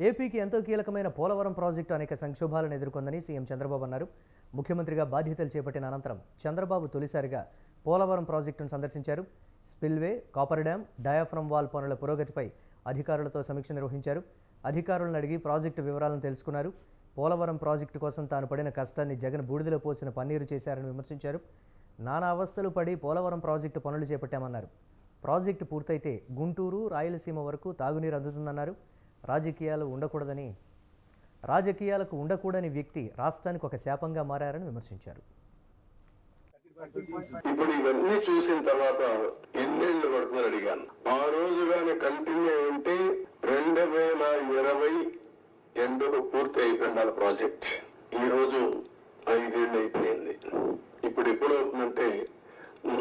ఏపీకి ఎంతో కీలకమైన పోలవరం ప్రాజెక్టు అనేక సంక్షోభాలను ఎదుర్కొందని సీఎం చంద్రబాబు అన్నారు. ముఖ్యమంత్రిగా బాధ్యతలు చేపట్టిన అనంతరం చంద్రబాబు తొలిసారిగా పోలవరం ప్రాజెక్టును సందర్శించారు. Spillway coffer dam diaphragm wall పనుల పురోగతిపై అధికారులతో సమీక్ష నిర్వహించారు. అధికారులను అడిగి ప్రాజెక్టు వివరాలను తెలుసుకున్నారు. పోలవరం ప్రాజెక్టు కోసం తాను పడిన కష్టాన్ని జగన్ బూడిదలో పోసిన పన్నీరు చేశారని విమర్శించారు. నానా అవస్థలు పడి పోలవరం ప్రాజెక్టు పనులు చేపట్టామన్నారు. ప్రాజెక్టు పూర్తయితే గుంటూరు రాయలసీమ వరకు తాగునీరు అందుతుందన్నారు. రాజకీయాలు ఉండకూడదని రాజకీయాలకు ఉండకూడని వ్యక్తి రాష్ట్రానికి ఒక శాపంగా మారారని విమర్శించారు. ఇప్పుడు ఇవన్నీ చూసిన తర్వాత ఎన్నేళ్ళు పడుతుందని అడిగాను. ఆ రోజు కానీ కంటిన్యూ ఉంటే రెండు వేల ఇరవై ఎండలు పూర్తి అయిపోయింది ప్రాజెక్ట్. ఈ రోజు ఐదేళ్ళు అయిపోయింది. ఇప్పుడు ఎప్పుడు అవుతుందంటే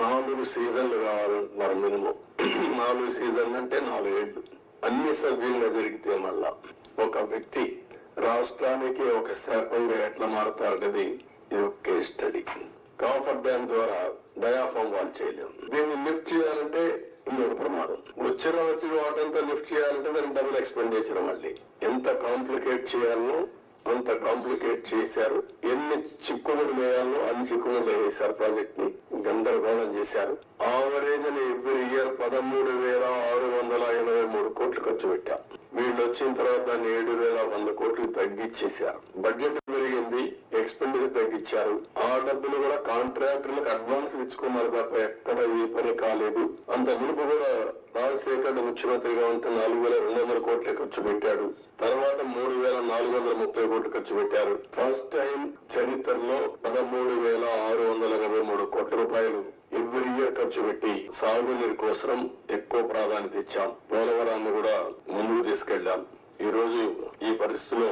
నాలుగు సీజన్లు కావాలంటున్నారు మినిమం. నాలుగు సీజన్లు అంటే నాలుగేళ్ళు. అన్ని సవ్యంగా జరిగితే మళ్ళా ఒక వ్యక్తి రాష్ట్రానికి ఒక శాపంగా ఎట్లా మారుతారనేది ఇది ఒక కేస్ స్టడీ కాఫర్ డ్యామ్ ద్వారా డయాఫామ్ వాల్ చేయలేము దీన్ని లిఫ్ట్ చేయాలంటే ఇంకొక ప్రమాదం. వచ్చిన వచ్చిన వాటంతా లిఫ్ట్ చేయాలంటే దానికి డబుల్ ఎక్స్పెండిచర్ మళ్ళీ. ఎంత కాంప్లికేట్ చేయాలో అంత కాంప్లికేట్ చేశారు. ఎన్ని చిక్కుముడు వేయాలో అన్ని చిక్కుముడు వేసారు ప్రాజెక్ట్ని. గందరగోళం చేశారు. ఆవరేజ్ ఎవ్రీ ఇయర్ పదమూడు వేల ఆరు వందల ఎనభై మూడు కోట్లు ఖర్చు పెట్టాం. వీళ్ళు వచ్చిన తర్వాత దాన్ని ఏడు వేల వంద కోట్లు తగ్గించేశారు బడ్జెట్ పెరిగింది ఎక్స్పెండిచర్ తగ్గించారు. ఆ డబ్బులు కూడా కాంట్రాక్టర్లకు అడ్వాన్స్ ఇచ్చుకున్నారు తప్ప ఎక్కడ ఏ పని కాలేదు. అంత మునుపు కూడా రాజశేఖర్ ముఖ్యమంత్రిగా ఉంటే నాలుగు వేల రెండు వందల కోట్లు ఖర్చు పెట్టాడు. తర్వాత మూడు వేల నాలుగు వందల ముప్పై కోట్లు ఖర్చు పెట్టారు. ఫస్ట్ టైం చరిత్రలో పదమూడు వేల ఆరు వందల ఎనభై మూడు కోట్ల రూపాయలు ఎవ్రీ ఇయర్ ఖర్చు పెట్టి సాగునీరు కోసం ఎక్కువ ప్రాధాన్యత ఇచ్చాం. పోలవరాన్ని కూడా ముందుకు తీసుకెళ్ళాం ఈ రోజు ఈ పరిస్థితిలో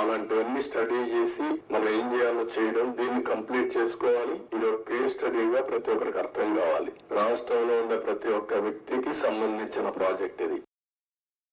అలాంటివన్నీ స్టడీ చేసి మనం ఏం చేయాలో చేయడం దీన్ని కంప్లీట్ చేసుకోవాలి. ఇది ఒక కేస్ స్టడీగా ప్రతి ఒక్కరికి అర్థం కావాలి. రాష్ట్రంలో ఉండే ప్రతి ఒక్క వ్యక్తికి సంబంధించిన ప్రాజెక్ట్ ఇది.